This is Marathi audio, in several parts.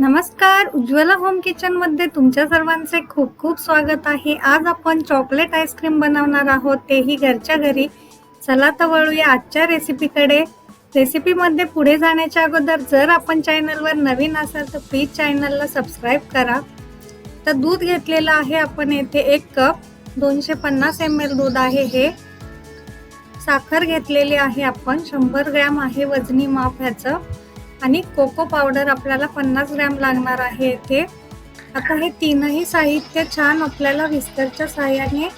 नमस्कार उज्ज्वला होम किचनमध्ये तुमच्या सर्वांचे खूप खूप स्वागत आहे. आज आपण चॉकलेट आईस्क्रीम बनवणार आहोत तेही घरच्या घरी. चला तर वळूया आजच्या रेसिपीकडे रेसिपीमध्ये पुढे जाण्याच्या अगोदर जर आपण चॅनलवर नवीन असाल तर प्लीज चॅनलला सबस्क्राईब करा. तर दूध घेतलेलं आहे आपण येथे एक कप दोनशे पन्नास एम एल दूध आहे हे. साखर घेतलेली आहे आपण शंभर ग्रॅम आहे वजनी माप ह्याचं. आणि कोको पावडर आपल्याला पन्नास ग्रॅम लागणार आहे येथे आता हे तीनही साहित्य छान आपल्याला विस्तरच्या साह्याने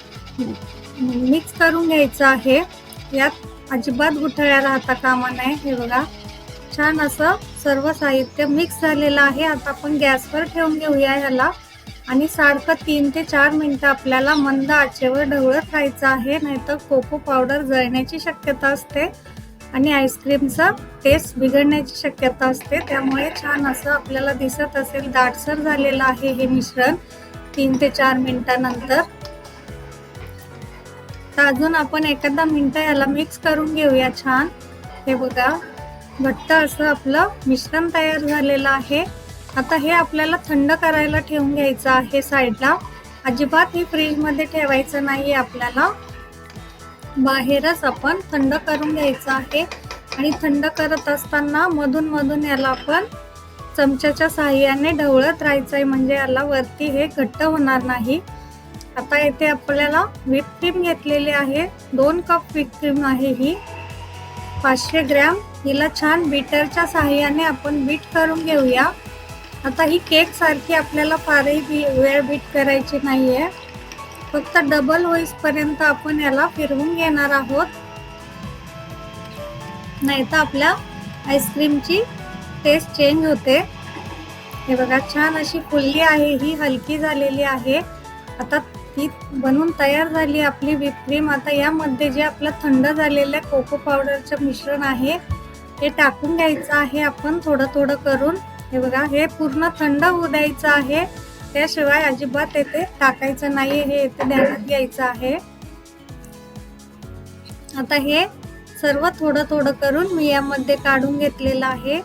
मिक्स करून घ्यायचं आहे. यात अजिबात गुठळ्या राहता कामा नये हे बघा. छान असं सर्व साहित्य मिक्स झालेलं आहे. आता आपण गॅसवर ठेवून घेऊया ह्याला. आणि सारखं तीन ते चार मिनटं आपल्याला मंद आचेवर ढवळत राहायचं आहे. नाहीतर कोको पावडर जळण्याची शक्यता असते. आणि आईस्क्रीमचा टेस्ट बिघडण्याची शक्यता असते. त्यामुळे छान असं आपल्याला दिसत असेल. दाटसर झालेलं आहे हे मिश्रण तीन ते चार मिनिटानंतर. तर अजून आपण एखादा मिनटं याला मिक्स करून घेऊया छान. हे बघा घट्ट असं आपलं मिश्रण तयार झालेलं आहे. आता हे आपल्याला थंड करायला ठेवून घ्यायचं आहे साईडला. अजिबात ही फ्रीजमध्ये ठेवायचं नाही आपल्याला. बाहेरच आपण थंड करून घ्यायचं आहे. आणि थंड करत असताना मधून मधून याला आपण चमच्याच्या साहाय्याने ढवळत राहायचं आहे म्हणजे याला वरती हे घट्ट होणार नाही. आता येथे आपल्याला व्हिप क्रीम घेतलेली आहे. दोन कप व्हिप क्रीम आहे ही. पाचशे ग्रॅम. हिला छान बीटरच्या सहाय्याने आपण बीट करून घेऊया. आता ही केक सारखी आपल्याला फारही बी वेळ बीट करायची नाही आहे फक्त डबल होईसपर्यंत आपण याला फिरवून घेणार आहोत. नाही तर आपल्या आईस्क्रीमची टेस्ट चेंज होते. हे बघा छान अशी फुलली आहे ही हलकी झालेली आहे. आता ती बनवून तयार झाली आपली विपक्रीम आता यामध्ये जे आपलं थंड झालेलं कोको पावडरचं मिश्रण आहे हे टाकून घ्यायचं आहे आपण थोडं थोडं करून. हे बघा हे पूर्ण थंड होऊ द्यायचं आहे. त्याशिवाय अजिबात येथे टाकायचं नाही हे येथे ध्यानात घ्यायचं आहे. आता हे सर्व थोडं थोडं करून मी यामध्ये काढून घेतलेलं आहे.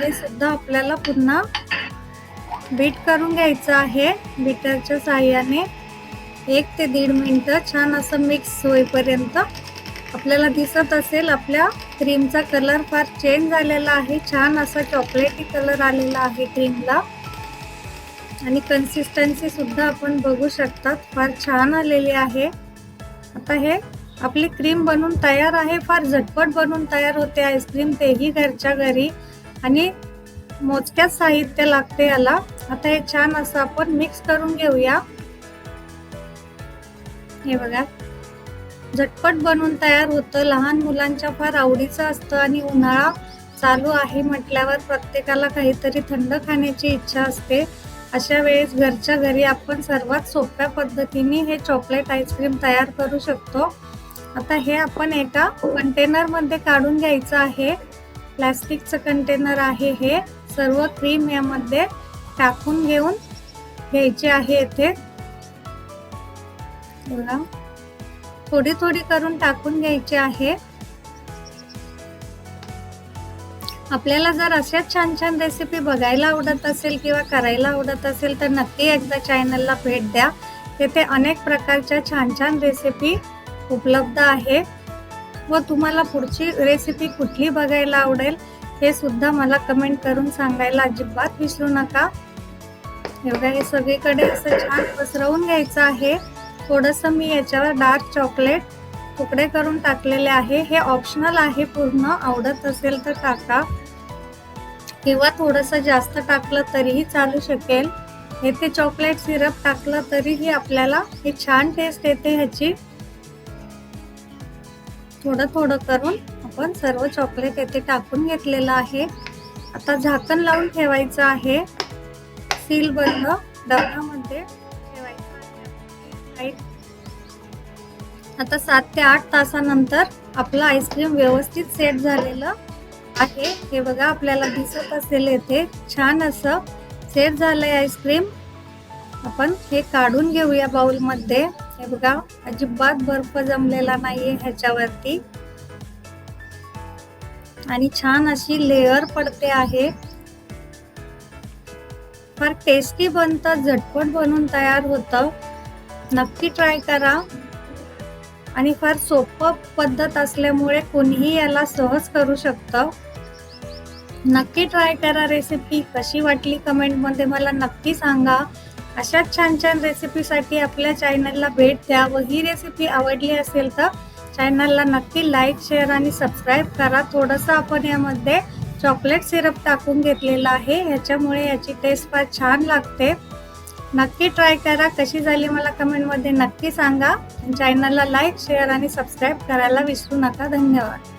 हे सुद्धा आपल्याला पुन्हा बीट करून घ्यायचं आहे बीटरच्या साह्याने. एक ते दीड मिनटं छान असं मिक्स होईपर्यंत आपल्याला दिसत असेल आपल्या क्रीमचा कलर फार चेंज झालेला आहे. छान असा चॉकलेटी कलर आलेला आहे क्रीमला. आणि कन्सिस्टन्सी सुद्धा आपण बघू शकतात. फार छान आलेली आहे. आता हे आपली क्रीम बनून तयार आहे. फार झटपट बनून तयार होते आईस्क्रीम तेही घरच्या घरी. आणि मोजक्याच साहित्य लागते याला. आता हे छान असं आपण मिक्स करून घेऊया. हे बघा. झटपट बनून तयार होतं. लहान मुलांच्या फार आवडीचं असतं आणि उन्हाळा चालू आहे म्हटल्यावर प्रत्येकाला काहीतरी थंड खाण्याची इच्छा असते. अशा वेळेस घरच्या घरी आपण सर्वात सोप्या पद्धतीने हे चॉकलेट आईस्क्रीम तयार करू शकतो. आता हे आपण एका कंटेनरमध्ये काढून घ्यायचं आहे. प्लॅस्टिकचं कंटेनर आहे हे. सर्व क्रीम यामध्ये टाकून घेऊन घ्यायचे आहे येथे. थोडी थोडी करून टाकून घ्यायची आहे. आपल्याला जर अशाच छान छान रेसिपी बघायला आवडत असेल किंवा करायला आवडत असेल तर नक्की एकदा चॅनलला भेट द्या. तेथे अनेक प्रकारच्या छान छान रेसिपी उपलब्ध आहे. व तुम्हाला पुढची रेसिपी कुठली बघायला आवडेल हे सुद्धा मला कमेंट करून सांगायला अजिबात विसरू नका. एवढं हे सगळीकडे असं छान पसरवून घ्यायचं आहे. थोडंसं मी याच्यावर डार्क चॉकलेट तुकडे करून टाकलेले आहे. हे ऑप्शनल आहे पूर्ण. आवडत असेल तर टाका. किंवा थोडंसं जास्त टाकलं तरीही चालू शकेल. येथे चॉकलेट सिरप टाकलं तरीही आपल्याला ही छान टेस्ट येते ह्याची. थोडं थोडं करून आपण सर्व चॉकलेट येथे टाकून घेतलेलं आहे. आता झाकण लावून ठेवायचं आहे. सील बंद. डब्यामध्ये ठेवायचं आहे. आता सात ते आठ तासानंतर आपलं आईस्क्रीम व्यवस्थित सेट झालेलं आहे. हे बघा आपल्याला दिसत असेल येथे. छान असं सेट झालंय आईस्क्रीम. आपण हे काढून घेऊया बाउलमध्ये. हे बघा अजिबात बर्फ जमलेला नाहीये ह्याच्यावरती. आणि छान अशी लेअर पडते आहे. फार टेस्टी बनतं झटपट बनून तयार होतं. नक्की ट्राय करा. आणि फार सोपं पद्धत असल्यामुळे कोणीही याला सहज करू शकतं. नक्की ट्राय करा रेसिपी कशी वाटली कमेंटमध्ये मला नक्की सांगा. अशाच छान छान रेसिपीसाठी आपल्या चॅनलला भेट द्या व ही रेसिपी आवडली असेल तर चॅनलला नक्की लाईक शेअर आणि सबस्क्राईब करा. थोडंसं आपण यामध्ये चॉकलेट सिरप टाकून घेतलेलं आहे. ह्याच्यामुळे याची टेस्ट फार छान लागते. नक्की ट्राय करा. कशी झाली मला कमेंटमध्ये नक्की सांगा. चॅनलला लाईक शेअर आणि सबस्क्राईब करायला विसरू नका. धन्यवाद.